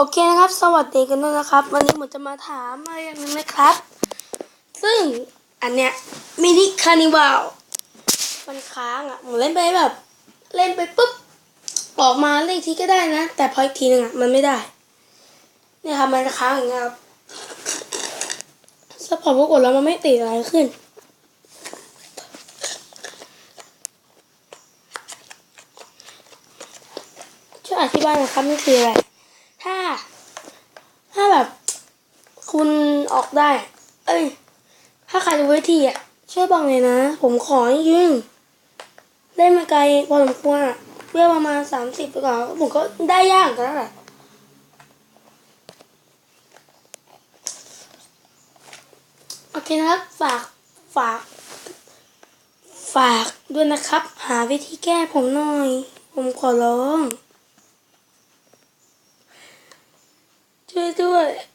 โอเคนะครับ สวัสดีกันด้วยนะครับ วันนี้ผมจะมาถามอะไรอย่างหนึงนะครับ ซึ่งอันเนี้ยมินิคานิวัลมันค้างอะผมเล่นไปแบบ เล่นไปปุ๊บ ออกมาเล่นอีกทีก็ได้นะ แต่พออีกทีหนึงอะมันไม่ได้ เนี่ยครับมันค้างอย่างเงี้ยครับสปอร์ตปรากฏแล้วมันไม่ติดอะไรขึ้นช่วยอธิบายหน่อยครับนี่คืออะไร ถ้า ถ้าแบบ คุณออกได้ เอ้ย ถ้าใครรู้วิธีอะ ช่วยบอกหน่อยนะ ผมขอจริงเล่นมาไกลพอสมควรอะเพื่อประมาณสามสิบไปก่อนผมก็ได้ยากกันแล้วแหละโอเคนะครับ ฝาก ฝาก ฝากด้วยนะครับ หาวิธีแก้ผมหน่อย ผมขอร้อง do it.